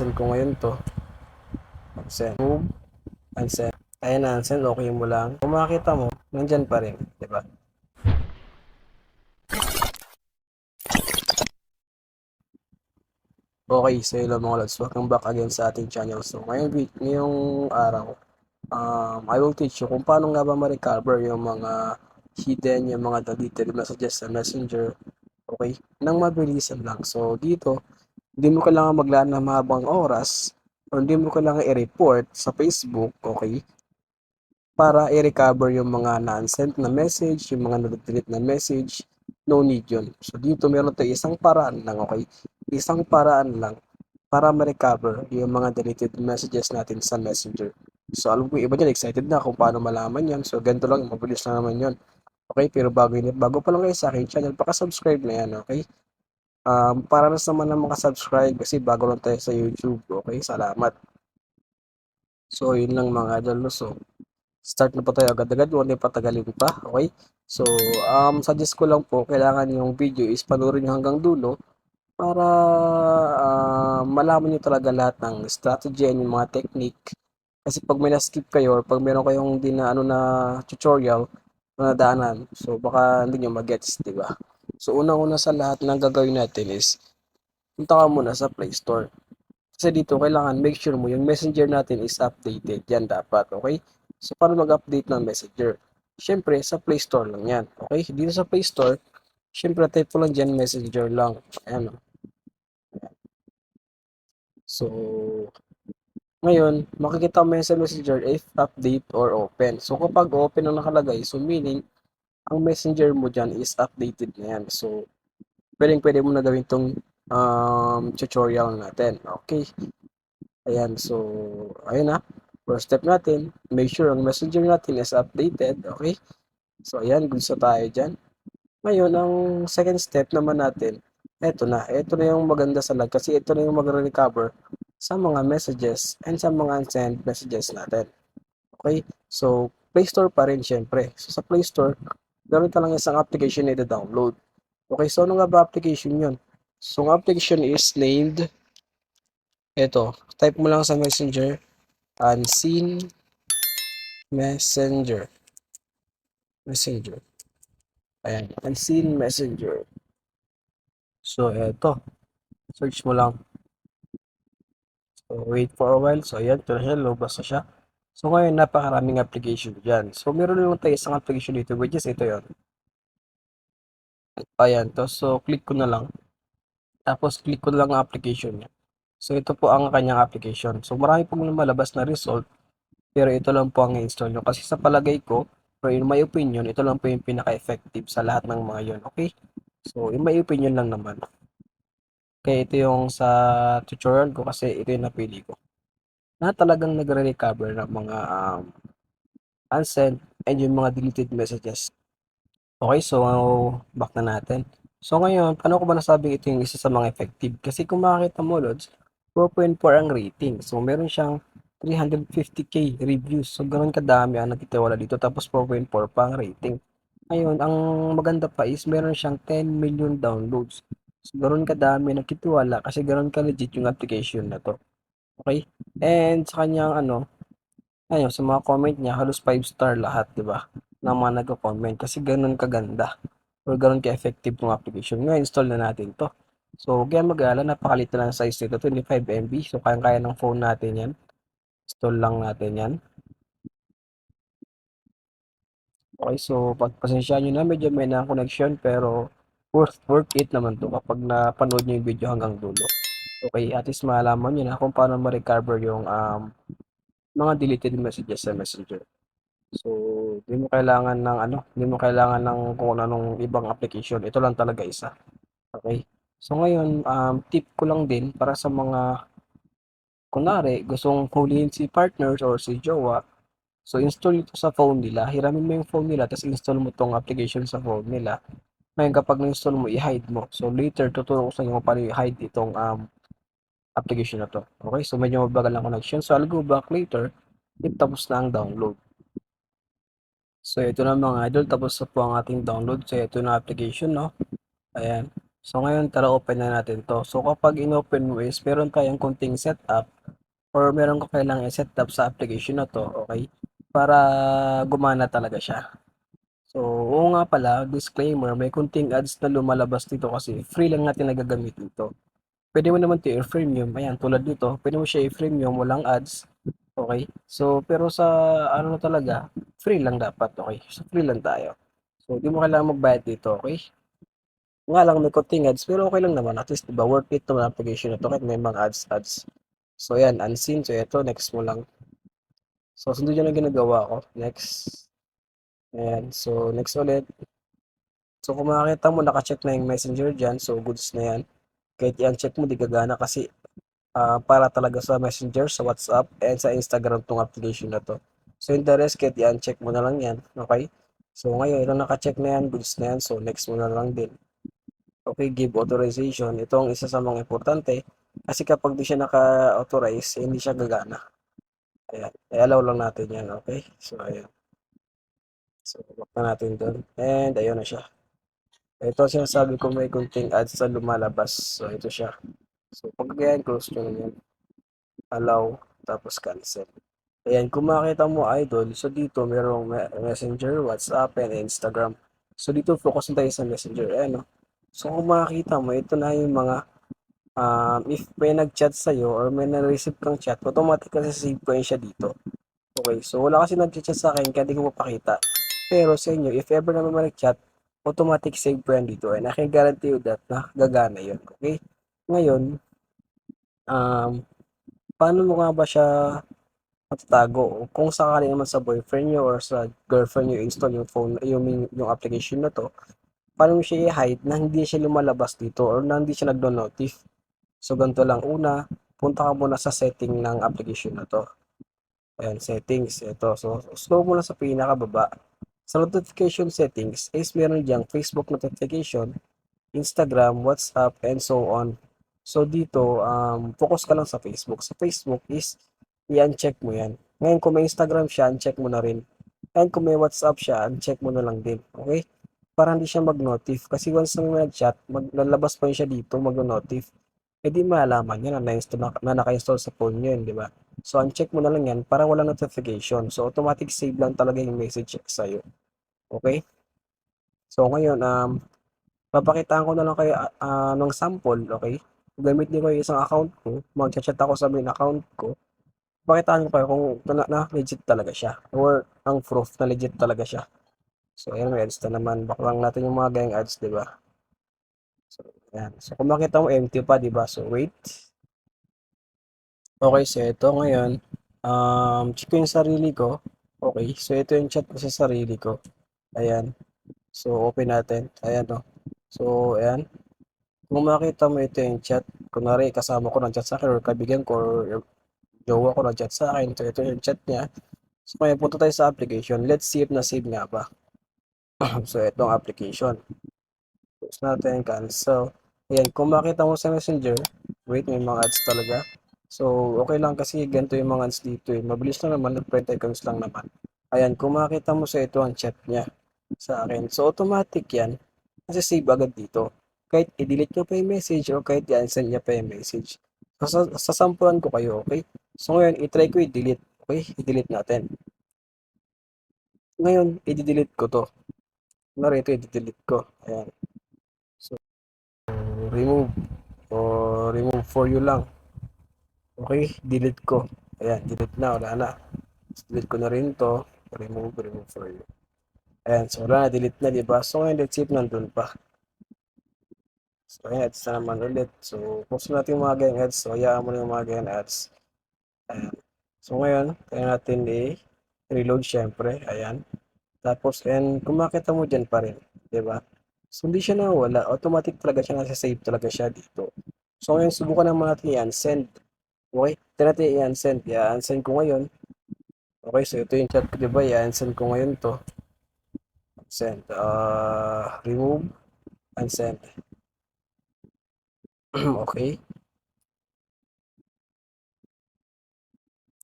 unsend ko ngayon to. Unsend. Move. Unsend. Ayan na, unsend. Okay mo lang. Kung makita mo, nandyan pa rin. Ba? Okay, so hello mga lods. Welcome back again sa ating channel. So ngayon, ngayong araw, um, I will teach you kung paano nga ba ma-recover yung mga hidden, yung mga deleted messages sa messenger. Okay? Nang mabilisan lang. So dito, hindi mo kailangan maglaan ng mahabang oras o hindi mo kailangan i-report sa Facebook, okay? Para i-recover yung mga na-unsent na message, yung mga na-delete na message, no need yun. So dito meron tayo isang paraan lang, okay? Isang paraan lang para ma-recover yung mga deleted messages natin sa Messenger. So alam ko iba dyan, excited na kung paano malaman yan. So ganito lang, mabilis na naman yun. Okay, pero bago, yun, bago pa lang kayo sa akin channel, paka-subscribe na yan, okay? Um, para na sa mga makasubscribe kasi bago lang tayo sa YouTube, okay? Salamat. So yun lang mga idol, so start na po tayo agad-agad, wala patagalin pa, okay? So, um, suggest ko lang po, kailangan yung video is panoorin nyo hanggang dulo para ah, malaman nyo talaga lahat ng strategy and yung mga technique. Kasi pag may na-skip kayo or pag meron kayong di na, ano na tutorial na nadaanan, so baka hindi nyo magets, di ba? So, unang-una sa lahat ng gagawin natin is punta ka muna sa Play Store. Kasi dito, kailangan make sure mo yung messenger natin is updated. Yan dapat, okay? So, paano mag-update ng messenger? Siyempre, sa Play Store lang yan. Okay? Dito sa Play Store, siyempre, type lang dyan messenger lang. Ayan, o. So, ngayon, makikita mo yan sa messenger if update or open. So, kapag open ang nakalagay, so meaning, ang messenger mo dyan is updated na yan. So, pwedeng pwede mo na gawin tong um, tutorial natin. Okay. Ayan, so, ayun na. First step natin, make sure ang messenger natin is updated. Okay. So, ayan, goods na tayo dyan. Ngayon, ang second step naman natin, eto na. Eto na yung maganda sa lag kasi ito na yung magre-recover sa mga messages and sa mga unsent messages natin. Okay? So, Play Store pa rin syempre. So, sa Play Store, meron ka lang isang application na i-download. Okay, so ano nga ba application yun? So, ang application is named, eto, type mo lang sa Messenger, Unseen Messenger. Messenger. Ayan, Unseen Messenger. So, eto. Search mo lang. So, wait for a while. So, ayan, ito na siya, na siya. So, ngayon, napakaraming application dyan. So, meron lang tayo isang application dito, which is ito yon Ayan, to. So, click ko na lang. Tapos, click ko na lang ang application niya. So, ito po ang kanyang application. So, marami pong lumalabas na result. Pero ito lang po ang install nyo. Kasi sa palagay ko, or in my opinion, ito lang po yung pinaka-effective sa lahat ng mga yon Okay? So, in my opinion lang naman. Kaya ito yung sa tutorial ko kasi ito yung napili ko. Na talagang nagre-recover ng mga um, unsent and yung mga deleted messages. Okay, so back na natin. So ngayon, paano ko ba nasabing ito yung isa sa mga effective? Kasi kung makakita mo, Lods, 4.4 ang rating. So meron siyang 350k reviews. So ganun kadami ang nagtitiwala dito. Tapos 4.4 pa ang rating. Ngayon, ang maganda pa is meron siyang 10 million downloads. So, ganun kadami nagtitiwala kasi ganun ka legit yung application na to. Okay? And sa kanyang ano, ayun, sa mga comment niya, halos 5 star lahat, di ba? Ng mga nagko-comment kasi ganun kaganda or ganun ka-effective yung application. Ngayon, install na natin to. So, kaya mag-alala, napakalit na lang size nito, 25 MB. So, kayang-kaya ng phone natin yan. Install lang natin yan. Okay, so pagpasensya nyo na, medyo may na connection pero worth worth it naman to kapag napanood nyo yung video hanggang dulo. Okay, at least malaman nyo na kung paano ma-recover yung um, mga deleted messages sa Messenger. So, hindi mo kailangan ng ano, hindi mo kailangan ng kung anong ibang application. Ito lang talaga isa. Okay? So, ngayon, um, tip ko lang din para sa mga kunwari, gustong hulihin si partners or si jowa, So, install ito sa phone nila. Hiramin mo yung phone nila, tapos install mo tong application sa phone nila. Ngayon, kapag na-install mo, i-hide mo. So, later, tuturo ko sa inyo paano i-hide itong um, application na to. Okay? So, medyo mabagal ang connection. So, I'll go back later if tapos na ang download. So, ito na mga idol. Tapos na po ang ating download. So, ito na application, no? Ayan. So ngayon tara open na natin to. So kapag in-open mo is meron tayong konting setup or meron ka kailangang i-setup sa application na to, okay? Para gumana talaga siya. So, oo nga pala, disclaimer, may konting ads na lumalabas dito kasi free lang natin nagagamit dito. Pwede mo naman ito i-freemium. Ayan, tulad dito, pwede mo siya i-freemium, walang ads. Okay? So, pero sa ano na talaga, free lang dapat, okay? So, free lang tayo. So, di mo kailangan magbayad dito, okay? Nga lang may konting ads, pero okay lang naman. At least, diba, worth it naman application na to kahit may mga ads, ads. So, yan, unseen. So, ito, next mo lang. So, sunod yun ang ginagawa ko. Next. Ayan, so, next ulit. So, kung makakita mo, nakacheck na yung messenger dyan. So, goods na yan. Kahit i-uncheck mo, di gagana kasi ah, para talaga sa messenger, sa WhatsApp, and sa Instagram tong application na to. So, yung the rest, kahit i-uncheck mo na lang yan. Okay? So, ngayon, ito nakacheck na yan, goods na yan. So, next mo na lang din. Okay, give authorization. Ito ang isa sa mga importante. Kasi kapag di siya naka-authorize, eh, hindi siya gagana. Ayan. I-allow lang natin yan. Okay? So, ayan. So, lock na natin doon. And, ayun na siya. Ito sinasabi ko may kunting ads sa lumalabas. So, ito siya. So, pag ganyan, close nyo na. Allow, tapos cancel. Ayan, kung makita mo idol, so dito merong me- messenger, WhatsApp, and Instagram. So, dito focus na tayo sa messenger. Ayan, no? So, kung makikita mo, ito na yung mga um, if may nag-chat sa'yo or may na-receive kang chat, automatic kasi save ko yun siya dito. Okay, so wala kasi nag-chat sa akin, kaya di ko mapakita. Pero sa inyo, if ever naman may nag-chat, automatic save po dito. And I can guarantee you that na gagana yun. Okay? Ngayon, um, paano mo nga ba siya matatago? Kung sakali naman sa boyfriend nyo or sa girlfriend nyo install yung phone, yung, yung application na to, paano mo siya i-hide na hindi siya lumalabas dito or na hindi siya nagdo-notif? So, ganito lang. Una, punta ka muna sa setting ng application na to. Ayan, settings. Ito. So, slow mo lang sa pinakababa. Sa notification settings is meron diyang Facebook notification, Instagram, WhatsApp, and so on. So, dito, um, focus ka lang sa Facebook. Sa Facebook is, i-uncheck mo yan. Ngayon, kung may Instagram siya, uncheck mo na rin. And kung may WhatsApp siya, uncheck mo na lang din. Okay? Para hindi siya mag-notif. Kasi once na nag-chat, maglalabas pa yun siya dito, mag-notif. Eh di malalaman niya na, na-install, na, na naka-install sa phone niyo yun, di ba? So, uncheck mo na lang yan para wala notification. So, automatic save lang talaga yung message sa'yo. Okay? So, ngayon, um, papakitaan ko na lang kayo ah, ng sample, okay? Gamit din ko yung isang account ko, mag-chat ako sa main account ko, pakitaan ko kayo kung na, na legit talaga siya or ang proof na legit talaga siya. So, ayan, may ads na naman. Back lang natin yung mga gayang ads, di ba? So, ayan. So, kung makita mo, empty pa, di ba? So, wait. Okay, so ito ngayon, um, check ko yung sarili ko. Okay, so ito yung chat ko sa sarili ko. Ayan. So, open natin. Ayan, no. So, ayan. Kung makita mo ito yung chat, kunwari kasama ko ng chat sa akin or kaibigan ko or jowa ko ng chat sa akin. So, ito yung chat niya. So, ngayon punta tayo sa application. Let's see if na-save nga ba. so, itong application. Close natin, cancel. Ayan, kung makita mo sa messenger, wait, may mga ads talaga. So, okay lang kasi ganito yung mga ads dito eh. Mabilis lang naman, 20 seconds lang naman. Ayan, kung makita mo sa ito ang chat niya sa akin. So, automatic yan. Kasi save agad dito. Kahit i-delete nyo pa yung message o kahit i-unsend niya pa yung message. Sas sasampulan ko kayo, okay? So, ngayon, i-try ko i-delete. Okay? I-delete natin. Ngayon, i-delete ko to. Kunwari, ito i-delete ko. Ayan. So, remove. O, remove for you lang. Okay, delete ko. Ayan, delete na, wala na. Delete ko na rin to. Remove, remove for you. Ayan, so wala na, delete na, di ba? So ngayon, let's see if nandun pa. So ayan, ads na naman ulit. So, post natin yung mga ganyan ads. So, hayaan mo na yung mga ganyan ads. Ayan. So ngayon, kaya natin i-reload syempre. Ayan. Tapos, and kung makita mo dyan pa rin, di ba? So, hindi siya nawawala. Automatic talaga siya, nasa-save talaga siya dito. So, ngayon, subukan naman natin yan. Send. Okay? Ito natin i-unsend. I-unsend ko ngayon. Okay, so ito yung chat ko, di ba? I-unsend ko ngayon to. Send. Uh, remove. Unsend. okay.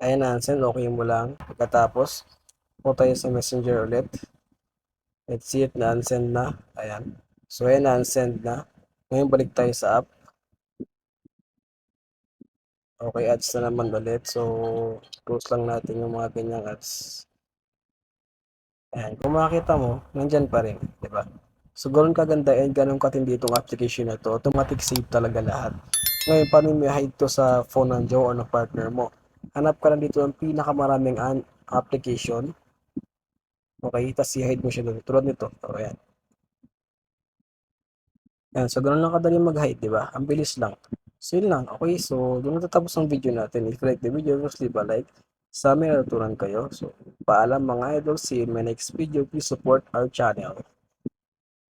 Ayan na, unsend. Okay mo lang. Pagkatapos, po tayo sa messenger ulit. Let's see if na-unsend na. Ayan. So, ayan na-unsend na. Ngayon balik tayo sa app. Okay, ads na naman ulit. So, close lang natin yung mga ganyang ads. Ayan, kung makikita mo, nandyan pa rin, di ba? So, ganun kaganda and ganun katindi itong application na to. Automatic save talaga lahat. Ngayon, paano mo i-hide to sa phone ng Joe o ng partner mo? Hanap ka lang dito ng pinakamaraming an- application. Okay, tapos i-hide mo siya doon. Tulad nito. O, ayan. Ayan, so ganun lang kadali mag-hide, di ba? Ang bilis lang. So, yun lang. Okay, so doon natatapos ang video natin. If you like the video, just leave a like. Sa amin natutunan kayo. So, paalam mga idol. See you in my next video. Please support our channel.